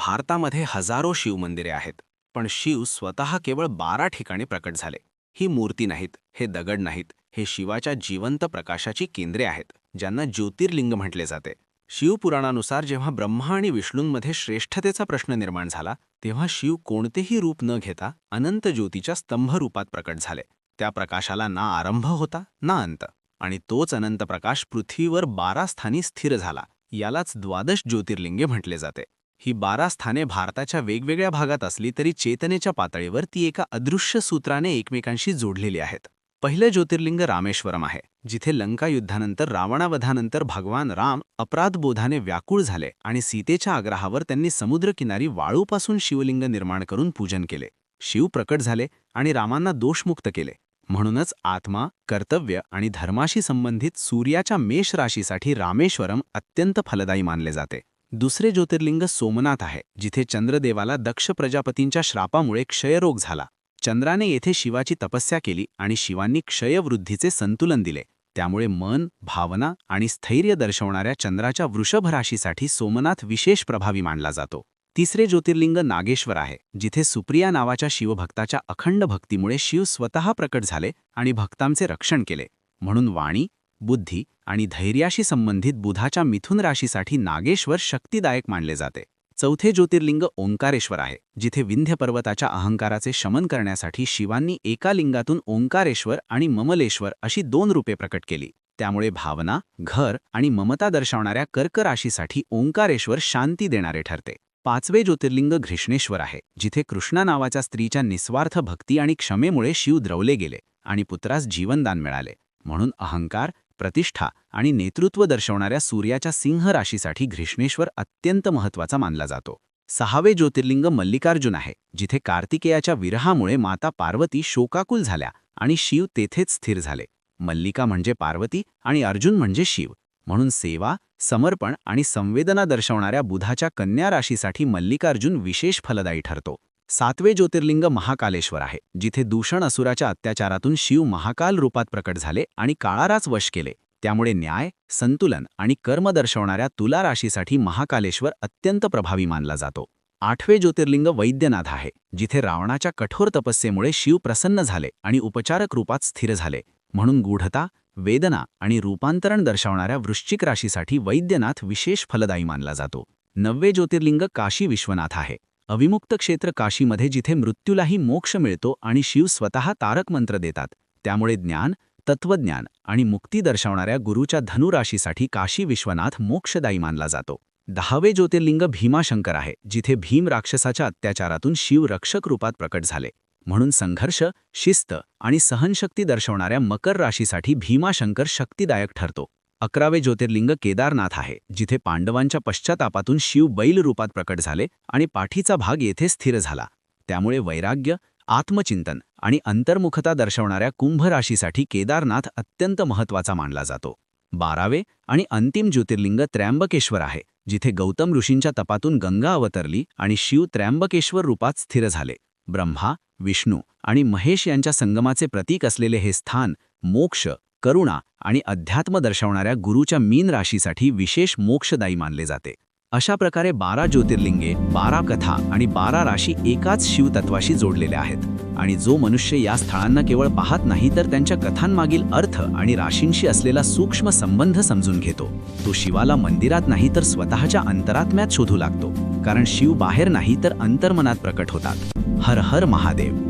भारतामध्ये हजारो शिवमंदिरे आहेत पण शिव स्वतः केवळ बारा ठिकाणी प्रकट झाले. ही मूर्ती नाहीत हे दगड नाहीत हे शिवाच्या जिवंत प्रकाशाची केंद्रे आहेत ज्यांना ज्योतिर्लिंग म्हटले जाते. शिवपुराणानुसार जेव्हा ब्रह्मा आणि विष्णूंमध्ये श्रेष्ठतेचा प्रश्न निर्माण झाला तेव्हा शिव कोणतेही रूप न घेता अनंत ज्योतीच्या स्तंभ रूपात प्रकट झाले. त्या प्रकाशाला ना आरंभ होता ना अंत. आणि तोच अनंत प्रकाश पृथ्वीवर बारा स्थानी स्थिर झाला यालाच द्वादश ज्योतिर्लिंगे म्हटले जाते. ही बारा स्थाने भारताच्या वेगवेगळ्या भागात असली तरी चेतनेच्या पातळीवर ती एका अदृश्य सूत्राने एकमेकांशी जोडलेली आहेत. पहिलं ज्योतिर्लिंग रामेश्वरम आहे जिथे लंका युद्धानंतर रावणावधानंतर भगवान राम अपराधबोधाने व्याकुळ झाले आणि सीतेच्या आग्रहावर त्यांनी समुद्रकिनारी वाळूपासून शिवलिंग निर्माण करून पूजन केले. शिव प्रकट झाले आणि रामांना दोषमुक्त केले. म्हणूनच आत्मा कर्तव्य आणि धर्माशी संबंधित सूर्याच्या मेष राशीसाठी रामेश्वरम अत्यंत फलदायी मानले जाते. दुसरे ज्योतिर्लिंग सोमनाथ आहे जिथे चंद्रदेवाला दक्ष प्रजापतींच्या श्रापामुळे क्षयरोग झाला. चंद्राने येथे शिवाची तपस्या केली आणि शिवांनी क्षयवृद्धीचे संतुलन दिले. त्यामुळे मन भावना आणि स्थैर्य दर्शवणाऱ्या चंद्राच्या वृषभ राशीसाठी सोमनाथ विशेष प्रभावी मानला जातो. तिसरे ज्योतिर्लिंग नागेश्वर आहे जिथे सुप्रिया नावाच्या शिवभक्ताच्या अखंड भक्तीमुळे शिव स्वतः प्रकट झाले आणि भक्तांचे रक्षण केले. म्हणून वाणी बुद्धी आणि धैर्याशी संबंधित बुधाच्या मिथुन राशीसाठी नागेश्वर शक्तिदायक मानले जाते. चौथे ज्योतिर्लिंग ओंकारेश्वर आहे जिथे विंध्य पर्वताच्या अहंकाराचे शमन करण्यासाठी शिवांनी एका लिंगातून ओंकारेश्वर आणि ममलेश्वर अशी दोन रूपे प्रकट केली. त्यामुळे भावना घर आणि ममता दर्शवणाऱ्या कर्क राशीसाठी ओंकारेश्वर शांती देणारे ठरते. पाचवे ज्योतिर्लिंग घृष्णेश्वर आहे जिथे कृष्णा नावाच्या स्त्रीच्या निस्वार्थ भक्ती आणि क्षमेमुळे शिव द्रवले गेले आणि पुत्रास जीवनदान मिळाले. म्हणून अहंकार प्रतिष्ठा आणि नेतृत्व दर्शवणाऱ्या सूर्याच्या सिंह राशीसाठी घृष्णेश्वर अत्यंत महत्त्वाचा मानला जातो. सहावे ज्योतिर्लिंग मल्लिकार्जुन आहे जिथे कार्तिकेयाच्या विरहामुळे माता पार्वती शोकाकुल झाल्या आणि शिव तेथेच स्थिर झाले. मल्लिका म्हणजे पार्वती आणि अर्जुन म्हणजे शिव. म्हणून सेवा समर्पण आणि संवेदना दर्शवणाऱ्या बुधाच्या कन्या राशीसाठी मल्लिकार्जुन विशेष फलदायी ठरतो. सातवे ज्योतिर्लिंग महाकालेश्वर आहे जिथे दूषण असुराच्या अत्याचारातून शिव महाकाल रूपात प्रकट झाले आणि काळाराच वश केले. त्यामुळे न्याय संतुलन आणि कर्म दर्शवणाऱ्या तुला राशीसाठी महाकालेश्वर अत्यंत प्रभावी मानला जातो. आठवे ज्योतिर्लिंग वैद्यनाथ आहे जिथे रावणाच्या कठोर तपस्येमुळे शिव प्रसन्न झाले आणि उपचारक रूपात स्थिर झाले. म्हणून गूढता वेदना आणि रूपांतरण दर्शवणाऱ्या वृश्चिक राशीसाठी वैद्यनाथ विशेष फलदायी मानला जातो. नववे ज्योतिर्लिंग काशी विश्वनाथ आहे. अविमुक्त क्षेत्र काशीमध्ये जिथे मृत्यूलाही मोक्ष मिळतो आणि शिव स्वतः तारक मंत्र देतात त्यामुळे ज्ञान तत्वज्ञान आणि मुक्ती दर्शवणाऱ्या गुरुच्या धनुराशीसाठी काशी विश्वनाथ मोक्षदायी मानला जातो. दहावे ज्योतिर्लिंग भीमाशंकर आहे जिथे भीम राक्षसाच्या अत्याचारातून शिव रक्षक रूपात प्रकट झाले. म्हणून संघर्ष शिस्त आणि सहनशक्ती दर्शवणाऱ्या मकर राशीसाठी भीमाशंकर शक्तिदायक ठरतो. अकरावे ज्योतिर्लिंग केदारनाथ आहे जिथे पांडवांच्या पश्चातापातून शिव बैल रूपात प्रकट झाले आणि पाठीचा भाग येथे स्थिर झाला. त्यामुळे वैराग्य आत्मचिंतन आणि अंतर्मुखता दर्शवणाऱ्या कुंभ राशीसाठी केदारनाथ अत्यंत महत्त्वाचा मानला जातो. बारावे आणि अंतिम ज्योतिर्लिंग त्र्यंबकेश्वर आहे जिथे गौतम ऋषींच्या तपातून गंगा अवतरली आणि शिव त्र्यंबकेश्वर रूपात स्थिर झाले. ब्रह्मा विष्णू आणि महेश यांच्या संगमाचे प्रतीक असलेले हे स्थान मोक्ष करुणा आणि अध्यात्म दर्शवणाऱ्या गुरुच्या मीन राशीसाठी विशेष मोक्षदायी मानले जाते. अशा प्रकारे बारा ज्योतिर्लिंगे बारा कथा आणि बारा राशी एकाच शिवतत्वाशी जोडलेल्या आहेत. आणि जो मनुष्य या स्थळांना केवळ पाहत नाही तर त्यांच्या कथांमागील अर्थ आणि राशींशी असलेला सूक्ष्म संबंध समजून घेतो. तो शिवाला मंदिरात नाही तर स्वतःच्या अंतरात्म्यात शोधू लागतो. कारण शिव बाहेर नाही तर अंतर्मनात प्रकट होतात. हर हर महादेव.